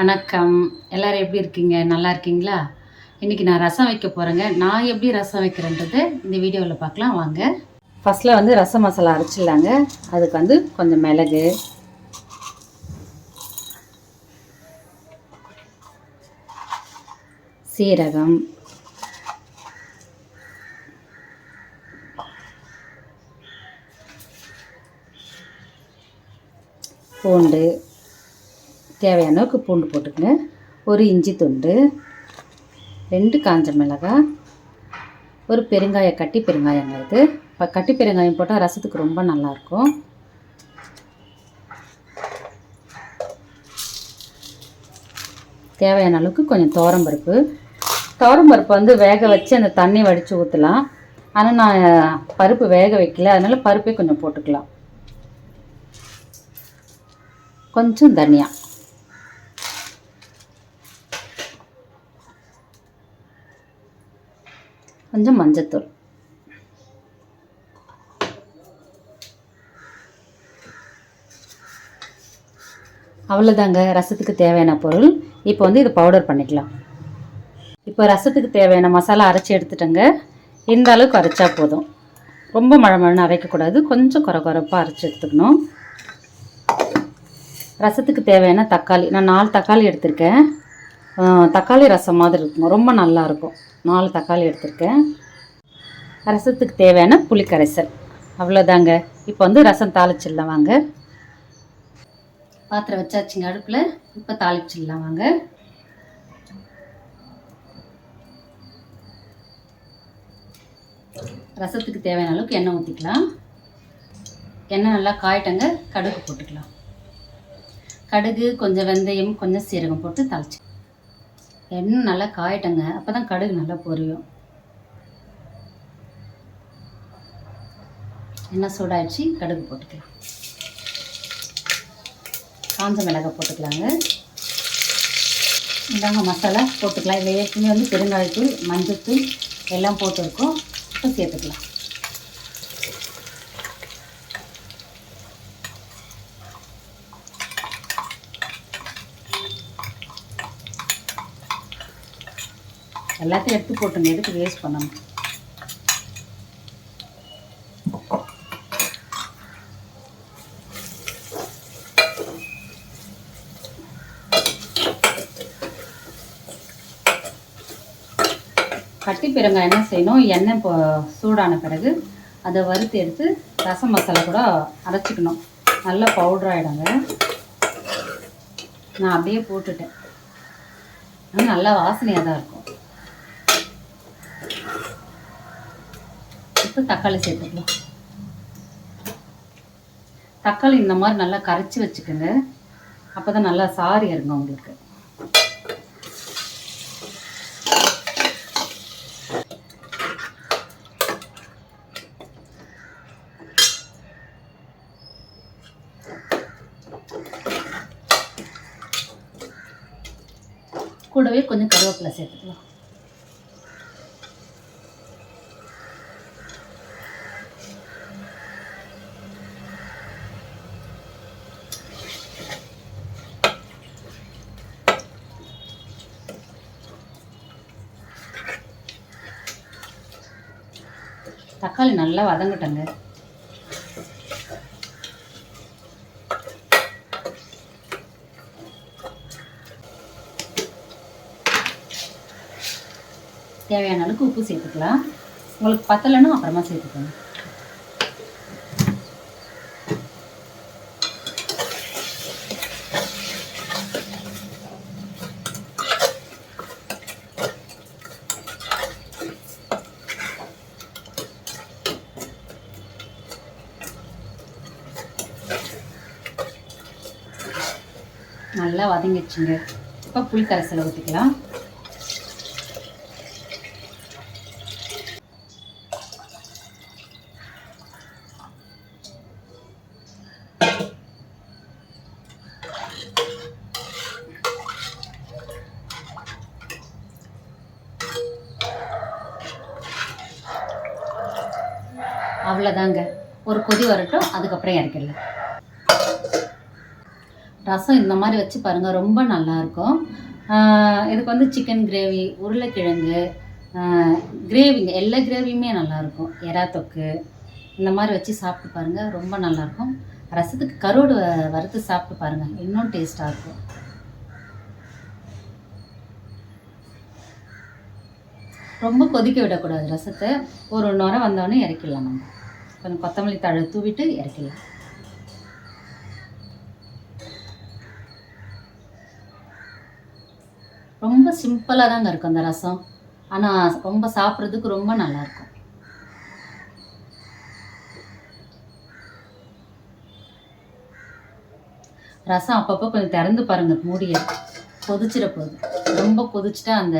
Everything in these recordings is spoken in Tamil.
வணக்கம். எல்லாரும் எப்படி இருக்கீங்க? நல்லா இருக்கீங்களா? இன்றைக்கி நான் ரசம் வைக்க போகிறேங்க நான் எப்படி ரசம் வைக்கிறேன்றது இந்த வீடியோவில் பார்க்கலாம். வாங்க. ஃபஸ்ட்டில் வந்து ரசம் மசாலா அரைச்சிடலாங்க. அதுக்கு வந்து கொஞ்சம் மிளகு. சீரகம். பூண்டு. தேவையான அளவுக்கு பூண்டு போட்டுக்கங்க. ஒரு இஞ்சி துண்டு ரெண்டு காஞ்ச மிளகாய் ஒரு பெருங்காய கட்டி பெருங்காயங்க இது இப்போ கட்டி பெருங்காயம் போட்டால் ரசத்துக்கு ரொம்ப நல்லாயிருக்கும் தேவையான அளவுக்கு கொஞ்சம் தோரம்பருப்பு துவரம்பருப்பு வந்து வேக வச்சு அந்த தண்ணி வடித்து ஊற்றலாம் ஆனால் நான் பருப்பு வேக வைக்கல. அதனால் பருப்பே கொஞ்சம் போட்டுக்கலாம். கொஞ்சம் தனியாக கொஞ்சம் மஞ்சத்தூள். அவ்வளோதாங்க ரசத்துக்கு தேவையான பொருள். இப்போ வந்து இது பவுடர் பண்ணிக்கலாம். இப்போ ரசத்துக்கு தேவையான மசாலா அரைச்சி எடுத்துட்டேங்க. இந்த அளவுக்கு அரைச்சா போதும். ரொம்ப மழை மழைன்னு அரைக்கக்கூடாது. கொஞ்சம் குறை குறைப்பாக அரைச்சி எடுத்துக்கணும். ரசத்துக்கு தேவையான தக்காளி. நான் நாலு தக்காளி எடுத்திருக்கேன். தக்காளி ரசம் மாதிரி இருக்கும்? ரொம்ப நல்லா இருக்கும் நாலு தக்காளி எடுத்திருக்கேன். ரசத்துக்கு தேவையான புளிக்கரைசல். அவ்வளோதாங்க. இப்போ வந்து ரசம் தாளிச்சிடலாம் வாங்க. பாத்திரம் வச்சாச்சுங்க அடுப்பில். இப்போ தாளிச்சிடலாம் வாங்க. ரசத்துக்கு தேவையான அளவுக்கு எண்ணெய் ஊற்றிக்கலாம் எண்ணெய் நல்லா காயிட்டங்க கடுகு போட்டுக்கலாம். கடுகு கொஞ்சம் வெந்தயம் கொஞ்சம் சீரகம் போட்டு தாளிச்சு எண்ணெய் நல்லா காயட்டங்க. அப்போ தான் கடுகு நல்லா பொரியும். எண்ணெய் சூடாயிடுச்சு கடுகு போட்டுக்கலாம். காஞ்ச மிளகாய் போட்டுக்கலாங்க. இதாங்க மசாலா போட்டுக்கலாம். இதில் ஏற்கனவே வந்து பெருங்காயத்தூள் மஞ்சத்தூள் எல்லாம் போட்டிருக்கோம். இப்போ சேர்த்துக்கலாம். எல்லாத்தையும் எடுத்து போட்டுங்க எதுக்கு வேஸ்ட் பண்ணணும்? கட்டி பெருங்காய் என்ன செய்யணும்? எண்ணெய் இப்போ சூடான பிறகு அதை வறுத்து எடுத்து ரசம் மசாலா கூட அரைச்சிக்கணும். நல்லா பவுடர் ஆகிடுங்க நான் அப்படியே போட்டுட்டேன். ஆனால் நல்லா வாசனையாக தான் இருக்கும். இப்போ தக்காளி சேர்த்துக்கலாம் தக்காளி இந்த மாதிரி நல்லா கரைச்சி வச்சுக்கோங்க. அப்போ தான் நல்லா சாரி இருங்க உங்களுக்கு. கூடவே கொஞ்சம் கருவேப்பிலை சேர்த்துக்கலாம். தக்காளி நல்லா வதங்கட்டங்க. தேவையான அளவுக்கு உப்பு சேர்த்துக்கலாம். உங்களுக்கு பத்தலைன்னா அப்புறமா சேர்த்துக்கோங்க. நல்லா வதங்கிடுச்சுங்க. இப்போ புளி கரைசலை ஊற்றிக்கலாம். அவ்வளோதாங்க. ஒரு கொதி வரட்டும் அதுக்கப்புறம் இறக்கிடலாம். ரசம் இந்த மாதிரி வச்சு பாருங்கள் ரொம்ப நல்லாயிருக்கும். இதுக்கு வந்து சிக்கன் கிரேவி உருளைக்கிழங்கு கிரேவிங்க எல்லா கிரேவியுமே நல்லாயிருக்கும். எறா தொக்கு இந்த மாதிரி வச்சு சாப்பிட்டு பாருங்கள் ரொம்ப நல்லாயிருக்கும். ரசத்துக்கு கருவாடு வ- வறுத்து சாப்பிட்டு பாருங்கள் இன்னும் டேஸ்ட்டாக இருக்கும். ரொம்ப கொதிக்க விடக்கூடாது ரசத்தை. ஒரு நுரை வந்தோடனே இறக்கிடலாம் நம்ம. கொஞ்சம் கொத்தமல்லி தழை தூவிட்டு இறக்கிடலாம். ரொம்ப சிம்பிளாக தாங்க இருக்கும் அந்த ரசம். ஆனால் ரொம்ப சாப்பிட்றதுக்கு ரொம்ப நல்லாயிருக்கும். ரசம் அப்பப்போ கொஞ்சம் திறந்து பாருங்க மூடிய. கொதிச்சிட போகுது ரொம்ப கொதிச்சிட்டா அந்த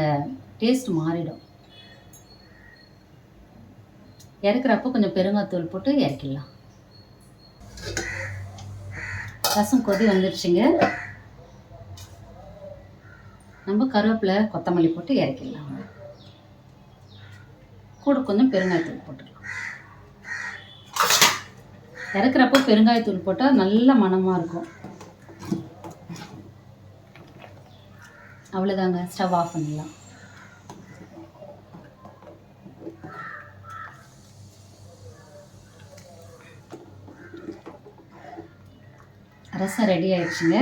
டேஸ்ட் மாறிடும். இறக்குறப்போ கொஞ்சம் பெருங்காத்தூள் போட்டு இறக்கிடலாம். ரசம் கொதி வந்துடுச்சுங்க நம்ம கருவேப்பிலை கொத்தமல்லி போட்டு இறக்கிடலாம். கூட கொஞ்சம் பெருங்காயத்தூள் போட்டுக்கலாம். இறக்குறப்போ பெருங்காயத்தூள் போட்டால் நல்ல மணமாக இருக்கும். அவ்வளோதாங்க ஸ்டவ் ஆஃப் பண்ணிடலாம். ரசம் ரெடி ஆயிடுச்சுங்க.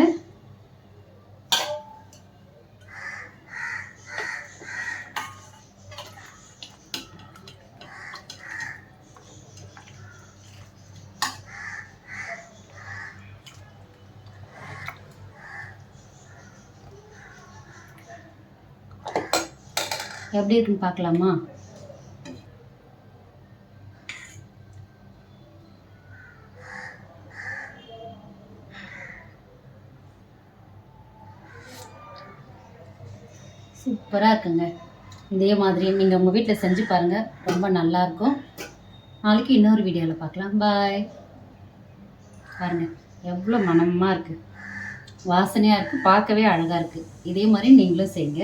எப்படி இருக்குன்னு பார்க்கலாமா? சூப்பராக இருக்குங்க. இதே மாதிரி நீங்கள் உங்கள் வீட்டில் செஞ்சு பாருங்கள் ரொம்ப நல்லாயிருக்கும் நாளைக்கு இன்னொரு வீடியோவில் பார்க்கலாம். பாய். பாருங்கள் எவ்வளோ மனமாக இருக்குது வாசனையாக இருக்குது பார்க்கவே அழகாக இருக்குது இதே மாதிரி நீங்களும் செய்யுங்க.